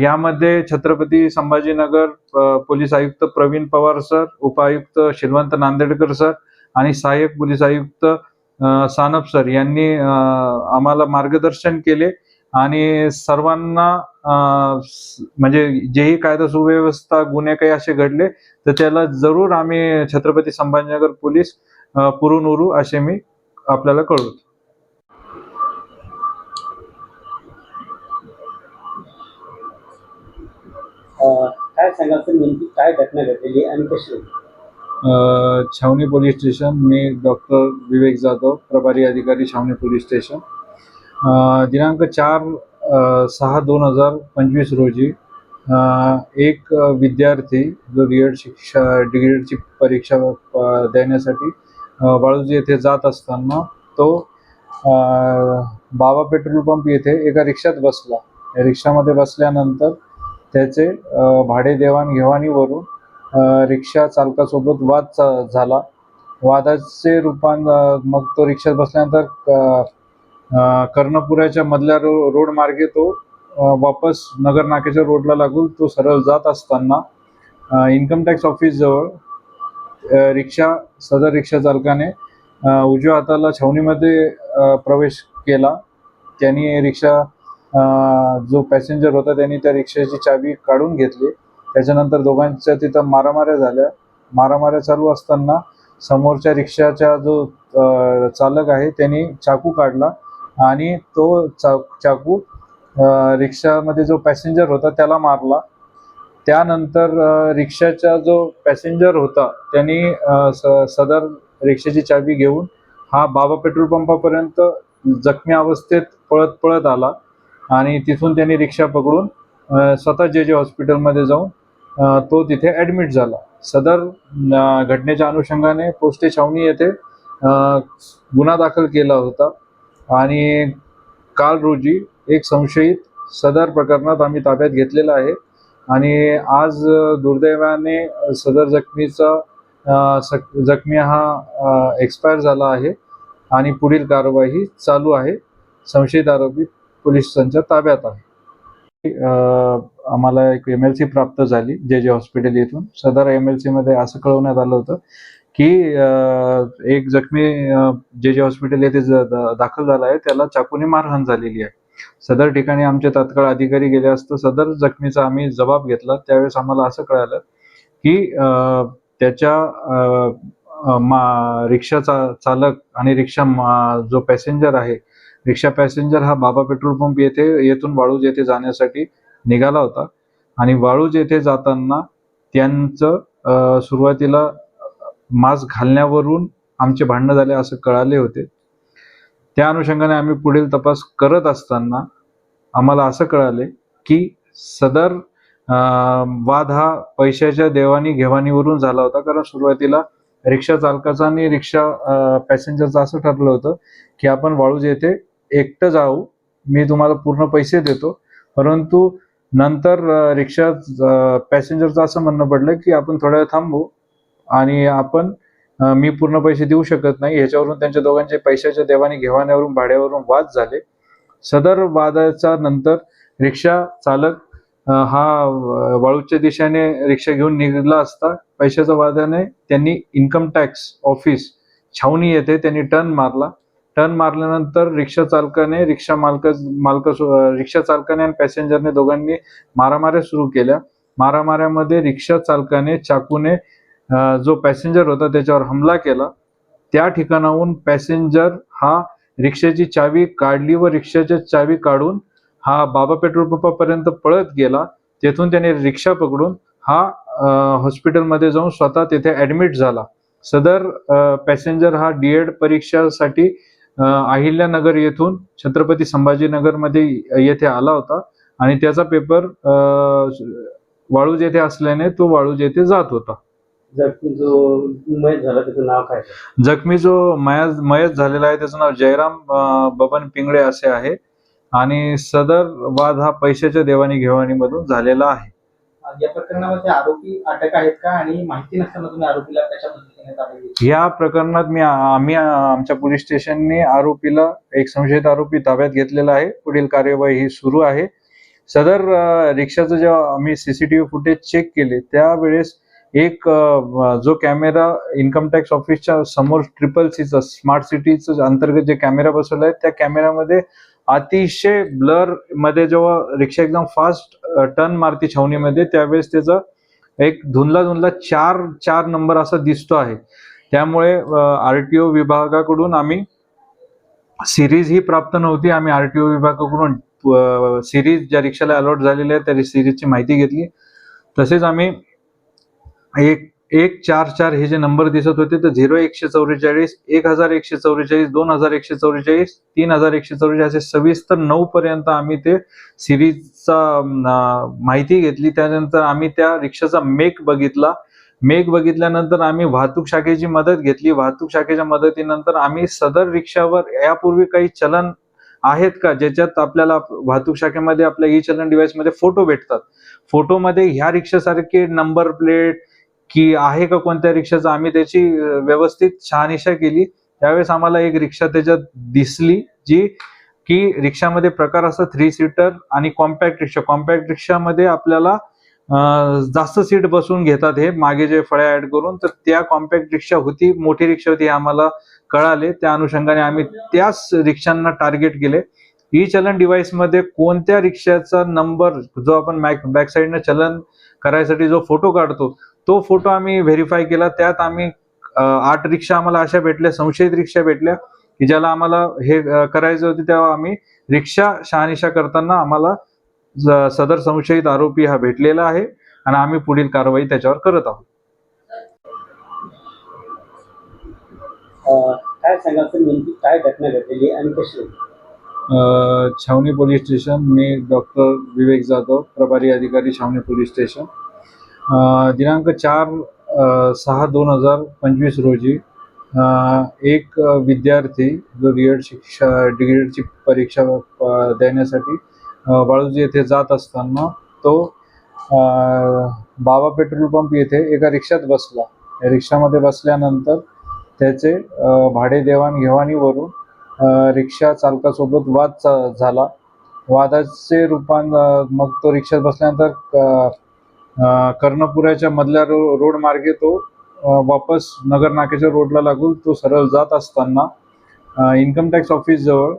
यामध्ये छत्रपती संभाजीनगर पोलीस आयुक्त प्रवीण पवार सर उपायुक्त शिलवंत नांदेडकर सर आणि सहाय्यक पोलीस आयुक्त अं, सानप सर यांनी आम्हाला मार्गदर्शन केले आणि सर्वांना म्हणजे जेही कायदा सुव्यवस्था गुन्हे काही असे घडले तर त्याला जरूर आम्ही छत्रपती संभाजीनगर पोलीस पुरून उरू असे मी आपल्याला कळवतो. काय सांगाल तर नेमकी काय घटना घडलेली आणि कशी छावणी पोलीस स्टेशन मी डॉक्टर विवेक जाधव प्रभारी अधिकारी छावणी पोलीस स्टेशन. दिनांक चार सहा दोन हजार पंचवीस रोजी एक विद्यार्थी जो डीएड शिक्षा डीएडची परीक्षा देण्यासाठी बाळूजी येथे जात असताना तो बाबा पेट्रोल पंप येथे एका रिक्षात बसला. या रिक्षामध्ये बसल्यानंतर त्याचे भाडे देवाणघेवाणीवरून रिक्षा चालकासोबत वाद चा- झाला. वादाचे रूपान मग तो रिक्षात बसल्यानंतर क- कर्णपुराच्या मधल्या रो रोड मार्गे तो वापस नगर नाक्याच्या रोडला लागून तो सरळ जात असताना इन्कम टॅक्स ऑफिस जवळ रिक्षा सदर रिक्षा चालकाने उजव्या हाताला छावणीमध्ये प्रवेश केला. त्यांनी रिक्षा जो पॅसेंजर होता त्यांनी त्या रिक्षाची चावी काढून घेतली. त्याच्यानंतर दोघांच्या तिथं मारामाऱ्या झाल्या. मारामाऱ्या चालू असताना समोरच्या रिक्षाचा जो चालक आहे त्यांनी चाकू काढला आणि तो चा चाकू रिक्षामध्ये जो पॅसेंजर होता त्याला मारला. त्यानंतर रिक्षाचा जो पॅसेंजर होता त्यांनी स- सदर रिक्षाची चावी घेऊन हा बाबा पेट्रोल पंपापर्यंत जखमी अवस्थेत पळत पळत आला. आणि तिथून त्यांनी रिक्षा पकडून स्वतः जे जे हॉस्पिटलमध्ये जाऊन तो तिथे ॲडमिट झाला. सदर घटनेच्या अनुषंगाने पोस्टे छावणी येथे गुन्हा दाखल केला होता. आणि काल रोजी एक संशयित सदर प्रकरणात आम्ही ताब्यात घेतलेला आहे. आणि आज दुर्दैवाने सदर जखमीचा सक- जखमी हा एक्सपायर झाला आहे. आणि पुढील कारवाई चालू आहे. संशयित आरोपी पोलिसांच्या ताब्यात आहे. आम्हाला एक एम एल सी प्राप्त झाली जे जे हॉस्पिटल येथून सदर एम एल असं कळवण्यात आलं होतं की एक जखमी जे जे हॉस्पिटल येथे दाखल झाला आहे त्याला चाकूने मारहाण झालेली आहे. सदर ठिकाणी आमचे तात्काळ अधिकारी गेले असता सदर जखमीचा आम्ही जबाब घेतला. त्यावेळेस आम्हाला असं कळालं की त्याच्या रिक्षाचा मा चालक आणि रिक्षा मा- जो पॅसेंजर आहे रिक्षा पॅसेंजर हा बाबा पेट्रोल पंप येथे येथून वाळूज येथे जाण्यासाठी निघाला होता. आणि वाळूज येथे जाताना त्यांचं सुरुवातीला मास्क घालण्यावरून आमचे भांडणं झाले असं कळाले होते. त्या अनुषंगाने आम्ही पुढील तपास करत असताना आम्हाला असं कळाले की सदर वाद हा पैशाच्या देवाणी घेवाणीवरून झाला होता. कारण सुरुवातीला रिक्षा चालकाचा आणि रिक्षा पॅसेंजरचं असं ठरलं होतं की आपण वाळूज येथे एकटं जाऊ मी तुम्हाला पूर्ण पैसे देतो. परंतु नंतर रिक्षा पॅसेंजरचं असं म्हणणं पडलं की आपण थोड्या वेळ थांबू आणि आपण मी पूर्ण पैसे देऊ शकत नाही. ह्याच्यावरून त्यांच्या दोघांचे पैशाच्या देवाणी घेवाण्यावरून भाड्यावरून वाद झाले. सदर वादाच्या नंतर रिक्षा चालक हा वाळूच्या दिशेने रिक्षा घेऊन निघाला असता पैशाच्या वादाने त्यांनी इन्कम टॅक्स ऑफिस छावणी येथे त्यांनी टर्न मारला. टर्न मारल्यानंतर रिक्षा चालकाने रिक्षा मालक मालक रिक्षा चालकाने आणि पॅसेंजरने दोघांनी मारामाऱ्या सुरू केल्या. मारामाऱ्यामध्ये रिक्षा चालकाने चाकूने जो पॅसेंजर होता त्याच्यावर हमला केला. त्या ठिकाणाहून पॅसेंजर हा रिक्षाची चावी काढली व रिक्षाची चावी काढून हा बाबा पेट्रोल पंपापर्यंत पळत गेला. तेथून त्याने रिक्षा पकडून हा हॉस्पिटलमध्ये जाऊन स्वतः तेथे ऍडमिट झाला. सदर पॅसेंजर हा डीएड परीक्षासाठी अहिल्यानगर येथून छत्रपती संभाजीनगरमध्ये येथे आला होता. आणि त्याचा पेपर वाळूज येथे असल्याने तो वाळूज येथे जात होता. जखमी जो मयत झाला त्याचं नाव काय? जखमी जो मयत मयत झालेला आहे. त्याचं नाव जयराम बबन पिंगळे असे आहे. आणि सदर वाद हा पैशाच्या देवाणी घेवाणीमधून झालेला आहे. या प्रकरणामध्ये आरोपी अटक आहेत का? आणि माहिती नसताना तुम्ही आरोपीला कशा पद्धतीने ताब्यात घेतलं? या प्रकरणात मी आम्ही आमच्या पोलीस स्टेशनने आरोपीला एक संशयित आरोपी ताब्यात घेतलेला आहे. पुढील कार्यवाही ही सुरू आहे. सदर रिक्षाचं जेव्हा आम्ही सीसीटीव्ही फुटेज चेक केले त्यावेळेस एक जो कॅमेरा इन्कम टॅक्स ऑफिसच्या समोर ट्रिपल सीचं स्मार्ट सिटीचं अंतर्गत जे कॅमेरा बसवला आहे त्या कॅमेऱ्यामध्ये अतिशय ब्लरमध्ये जेव्हा रिक्षा एकदम फास्ट टर्न मारती छावणीमध्ये त्यावेळेस त्याचं एक धुनला धुंदला चार चार नंबर असा दिसतो आहे. त्यामुळे आर टी ओ विभागाकडून आम्ही सिरीज ही प्राप्त नव्हती. आम्ही आर टी ओ विभागाकडून सिरीज ज्या रिक्षाला अलॉट झालेल्या आहे त्या सिरीजची माहिती घेतली. तसेच आम्ही एक एक चार चार हे जे नंबर दिसत होते तर झिरो एकशे चौवेचाळीस एक हजार एकशे चौवेचाळीस दोन हजार एकशे चौवेचाळीस तीन हजार एकशे चौवेचाळीस असे सविस्तर नऊ पर्यंत आम्ही ते सिरीजचा माहिती घेतली. त्यानंतर आम्ही त्या रिक्षाचा मेक बघितला. मेक बघितल्यानंतर आम्ही वाहतूक शाखेची मदत घेतली. वाहतूक शाखेच्या मदतीनंतर आम्ही सदर रिक्षावर यापूर्वी काही चलन आहेत का? ज्याच्यात आपल्याला वाहतूक शाखेमध्ये आपल्या ई चलन डिव्हाइसमध्ये फोटो भेटतात. फोटोमध्ये ह्या रिक्षासारखे नंबर प्लेट की आहे का कोणत्या रिक्षाचा? आम्ही त्याची व्यवस्थित शहानिशा केली. त्यावेळेस आम्हाला एक रिक्षा त्याच्यात दिसली जी की रिक्षामध्ये प्रकार असतात थ्री सीटर आणि कॉम्पॅक्ट रिक्षा. कॉम्पॅक्ट रिक्षामध्ये आपल्याला जास्त सीट बसून घेतात हे मागे जे फळ्या ऍड करून तर त्या कॉम्पॅक्ट रिक्षा होती मोठी रिक्षा होती आम्हाला कळाले. त्या अनुषंगाने आम्ही त्याच रिक्षांना टार्गेट केले. ई चलन डिव्हाइसमध्ये कोणत्या रिक्षाचा नंबर जो आपण बॅक साईडनं चलन करायसाठी जो फोटो काढतो तो फोटो आम्ही व्हेरीफाय केला. त्यात आम्ही आठ रिक्षा आम्हाला अशा भेटल्या संशयित रिक्षा भेटल्या की ज्याला आम्हाला हे करायचं होते तेव्हा आम्ही रिक्षा शहानिशा करताना आम्हाला सदर संशयित आरोपी हा भेटलेला आहे आणि आम्ही पुढील कारवाई त्याच्यावर करत आहोत. काय घटना घडलेली आणि कशी छावणी पोलीस स्टेशन मी डॉक्टर विवेक जाधव प्रभारी अधिकारी छावणी पोलीस स्टेशन. दिनांक चार सहा दोन हजार पंचवीस रोजी एक विद्यार्थी जो डीएड शिक्षा डीएडची परीक्षा देण्यासाठी वाळूजी बाळूजी येथे जात असताना तो बाबा पेट्रोल पंप येथे एका रिक्षात बसला. या रिक्षामध्ये बसल्यानंतर त्याचे भाडे देवाणघेवाणीवरून रिक्षा चालकासोबत वाद झाला. वादाचे रूपान मग तो रिक्षात बसल्यानंतर कर्णपुऱ्याच्या कर्णपुराच्या मधल्या रो रोड मार्गे तो वापस नगर नाक्याच्या रोडला लागून तो सरळ जात असताना इन्कम टॅक्स ऑफिस जवळ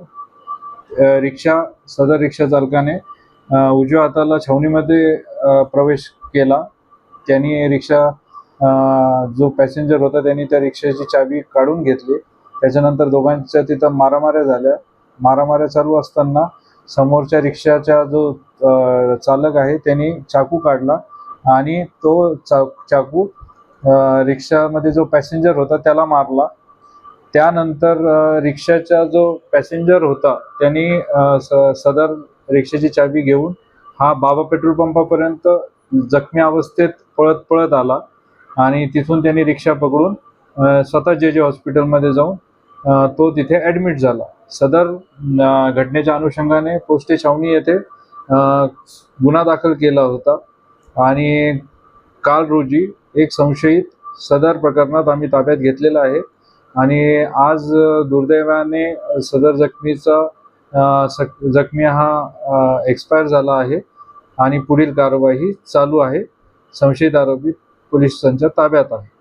रिक्षा सदर रिक्षा चालकाने उजव्या हाताला छावणीमध्ये प्रवेश केला. त्यांनी रिक्षा जो पॅसेंजर होता त्यांनी त्या रिक्षाची चावी काढून घेतली. त्याच्यानंतर दोघांच्या तिथं मारामाऱ्या झाल्या. मारामाऱ्या चालू असताना समोरच्या रिक्षाचा जो चालक आहे त्यांनी चाकू काढला. आणि तो चा चाकू रिक्षामध्ये जो पॅसेंजर होता त्याला मारला. त्यानंतर रिक्षाचा जो पॅसेंजर होता त्यांनी स- सदर रिक्षाची चावी घेऊन हा बाबा पेट्रोल पंपापर्यंत जखमी अवस्थेत पळत पळत आला. आणि तिथून त्यांनी रिक्षा पकडून स्वतः जे जे हॉस्पिटलमध्ये जाऊन तो तिथे ॲडमिट झाला. सदर घटनेच्या अनुषंगाने पोस्टे छावणी येथे गुन्हा दाखल केला होता. आणि काल रोजी एक संशयित सदर प्रकरणात आम्ही ताब्यात घेतलेला आहे. आणि आज दुर्दैवाने सदर जखमीचा सक- जखमी हा एक्सपायर झाला आहे आणि पुढील कारवाई चालू आहे. संशयित आरोपी पोलिसांच्या ताब्यात आहे.